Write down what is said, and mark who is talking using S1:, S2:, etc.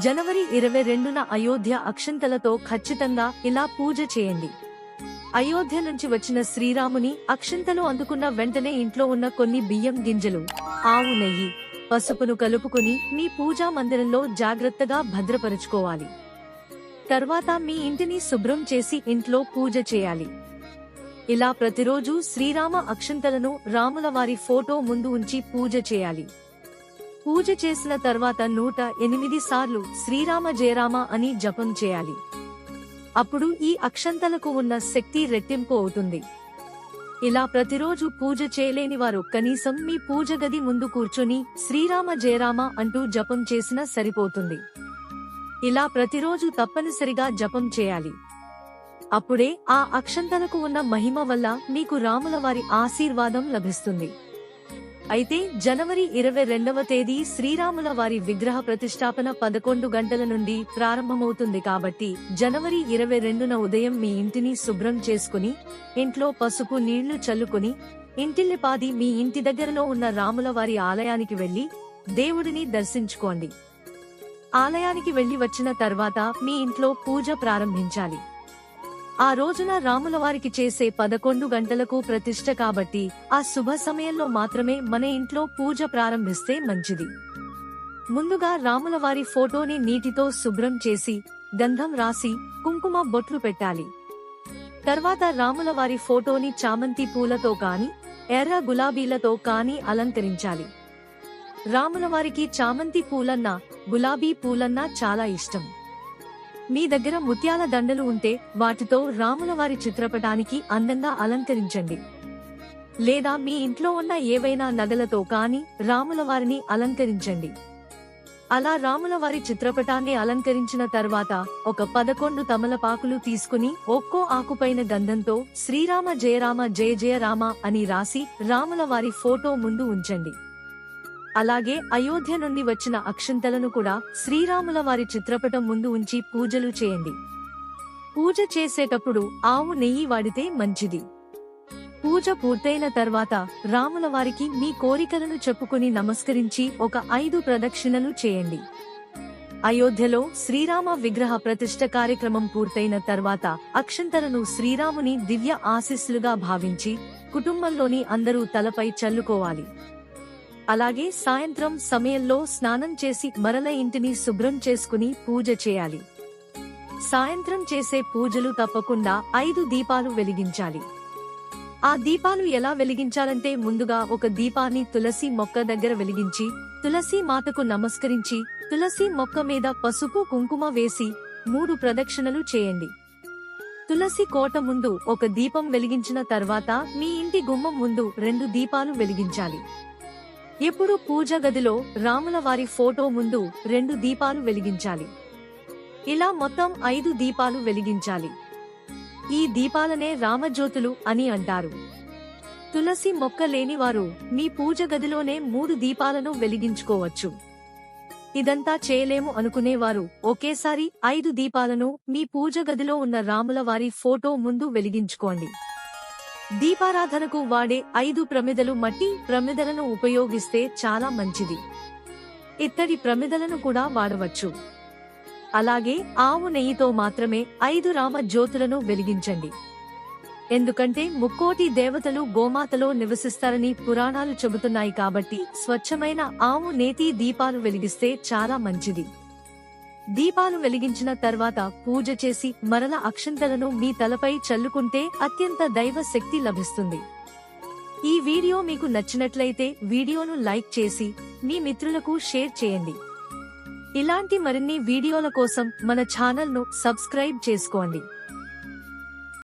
S1: జనవరి ఇరవై రెండున అయోధ్య అక్షంతలతో ఖచ్చితంగా ఇలా పూజ చేయండి. అయోధ్య నుంచి వచ్చిన శ్రీరాముని అక్షంతలు అందుకున్న వెంటనే ఇంట్లో ఉన్న కొన్ని బియ్యం గింజలు ఆవు నెయ్యి పసుపును కలుపుకుని మీ పూజా మందిరంలో జాగ్రత్తగా భద్రపరుచుకోవాలి. తర్వాత మీ ఇంటిని శుభ్రం చేసి ఇంట్లో పూజ చేయాలి. ఇలా ప్రతిరోజు శ్రీరామ అక్షంతలను రాముల వారి ఫోటో ముందు ఉంచి పూజ చేయాలి. పూజ చేసిన తర్వాత నూట ఎనిమిది సార్లు శ్రీరామ జయరామ అని జపం చేయాలి. అప్పుడు ఈ అక్షంతలకు ఉన్న శక్తి రెట్టింపు అవుతుంది. ఇలా ప్రతిరోజు పూజ చేయలేని వారు కనీసం మీ పూజ గది ముందు కూర్చొని శ్రీరామ జయరామ అంటూ జపం చేసినా సరిపోతుంది. ఇలా ప్రతిరోజు తప్పనిసరిగా జపం చేయాలి. అప్పుడే ఆ అక్షంతలకు ఉన్న మహిమ వల్ల మీకు రాముల వారి ఆశీర్వాదం లభిస్తుంది. అయితే జనవరి ఇరవై రెండవ తేదీ శ్రీరాముల వారి విగ్రహ ప్రతిష్టాపన పదకొండు గంటల నుండి ప్రారంభమవుతుంది కాబట్టి జనవరి ఇరవై రెండున ఉదయం మీ ఇంటిని శుభ్రం చేసుకుని ఇంట్లో పసుపు నీళ్ళు చల్లుకుని ఇంటిల్లిపాది మీ ఇంటి దగ్గరలో ఉన్న రాముల వారి ఆలయానికి వెళ్ళి దేవుడిని దర్శించుకోండి. ఆలయానికి వెళ్ళి వచ్చిన తర్వాత మీ ఇంట్లో పూజ ప్రారంభించాలి. ఆ రోజున రాముల వారికి చేసే పదకొండు గంటలకు ప్రతిష్ట కాబట్టి ఆ శుభ సమయంలో మాత్రమే మన ఇంట్లో పూజ ప్రారంభిస్తే మంచిది. ముందుగా రాముల వారి ఫోటోని నీటితో శుభ్రం చేసి గంధం రాసి కుంకుమ బొట్లు పెట్టాలి. తర్వాత రాముల వారి ఫోటోని చామంతి పూలతో కాని ఎర్ర గులాబీలతో కాని అలంకరించాలి. రాముల వారికి చామంతి పూలన్నా గులాబీ పూలన్నా చాలా ఇష్టం. మీ దగ్గర ముత్యాల దండలు ఉంటే వాటితో రాములవారి చిత్రపటానికి అందంగా అలంకరించండి. లేదా మీ ఇంట్లో ఉన్న ఏవైనా నగలతో కాని రాముల వారిని అలంకరించండి. అలా రాములవారి చిత్రపటాన్ని అలంకరించిన తర్వాత ఒక పదకొండు తమలపాకులు తీసుకుని ఒక్కో ఆకుపైన గంధంతో శ్రీరామ జయరామ జయ జయ రామ అని రాసి రాముల వారి ఫోటో ముందు ఉంచండి. అలాగే అయోధ్య నుండి వచ్చిన అక్షంతలను కూడా శ్రీరాముల వారి చిత్రపటం ముందు ఉంచి పూజలు చేయండి. పూజ చేసేటప్పుడు ఆవు నెయ్యి వాడితే మంచిది. పూజ పూర్తయిన తర్వాత రాముల వారికి మీ కోరికలను చెప్పుకుని నమస్కరించి ఒక ఐదు ప్రదక్షిణలు చేయండి. అయోధ్యలో శ్రీరామ విగ్రహ ప్రతిష్ఠ కార్యక్రమం పూర్తయిన తర్వాత అక్షంతలను శ్రీరాముని దివ్య ఆశీస్సులుగా భావించి కుటుంబంలోని అందరూ తలపై చల్లుకోవాలి. అలాగే సాయంత్రం సమయంలో స్నానం చేసి మరల ఇంటిని శుభ్రం చేసుకుని పూజ చేయాలి. సాయంత్రం చేసే పూజలు తప్పకుండా ఐదు దీపాలు వెలిగించాలి. ఆ దీపాలు ఎలా వెలిగించాలంటే ముందుగా ఒక దీపాన్ని తులసి మొక్క దగ్గర వెలిగించి తులసి మాతకు నమస్కరించి తులసి మొక్క మీద పసుపు కుంకుమ వేసి మూడు ప్రదక్షిణలు చేయండి. తులసి కోట ముందు ఒక దీపం వెలిగించిన తర్వాత మీ ఇంటి గుమ్మం ముందు రెండు దీపాలు వెలిగించాలి. ఎప్పుడు పూజ గదిలో రాముల వారి ఫోటో ముందు రెండు దీపాలు వెలిగించాలి. ఇలా మొత్తం ఐదు దీపాలు వెలిగించాలి. ఈ దీపాలనే రామజ్యోతులు అని అంటారు. తులసి మొక్క లేనివారు మీ పూజ గదిలోనే మూడు దీపాలను వెలిగించుకోవచ్చు. ఇదంతా చేయలేము అనుకునేవారు ఒకేసారి ఐదు దీపాలను మీ పూజ గదిలో ఉన్న రాముల వారి ఫోటో ముందు వెలిగించుకోండి. దీపారాధనకు వాడే ఐదు ప్రమిదలు మట్టి ప్రమిదలను ఉపయోగిస్తే చాలా మంచిది. ఇత్తడి ప్రమిదలను కూడా వాడవచ్చు. అలాగే ఆవు నెయ్యితో మాత్రమే ఐదు రామ జ్యోతులను వెలిగించండి. ఎందుకంటే ముక్కోటి దేవతలు గోమాతలో నివసిస్తారని పురాణాలు చెబుతున్నాయి కాబట్టి స్వచ్ఛమైన ఆవు నేతి దీపాలు వెలిగిస్తే చాలా మంచిది. దీపాలు వెలిగించిన తర్వాత పూజ చేసి మరల అక్షంతలను మీ తలపై చల్లుకుంటే అత్యంత దైవ శక్తి లభిస్తుంది. ఈ వీడియో మీకు నచ్చినట్లయితే వీడియోను లైక్ చేసి మీ మిత్రులకు షేర్ చేయండి. ఇలాంటి మరిన్ని వీడియోల కోసం మన ఛానల్ను సబ్స్క్రైబ్ చేసుకోండి.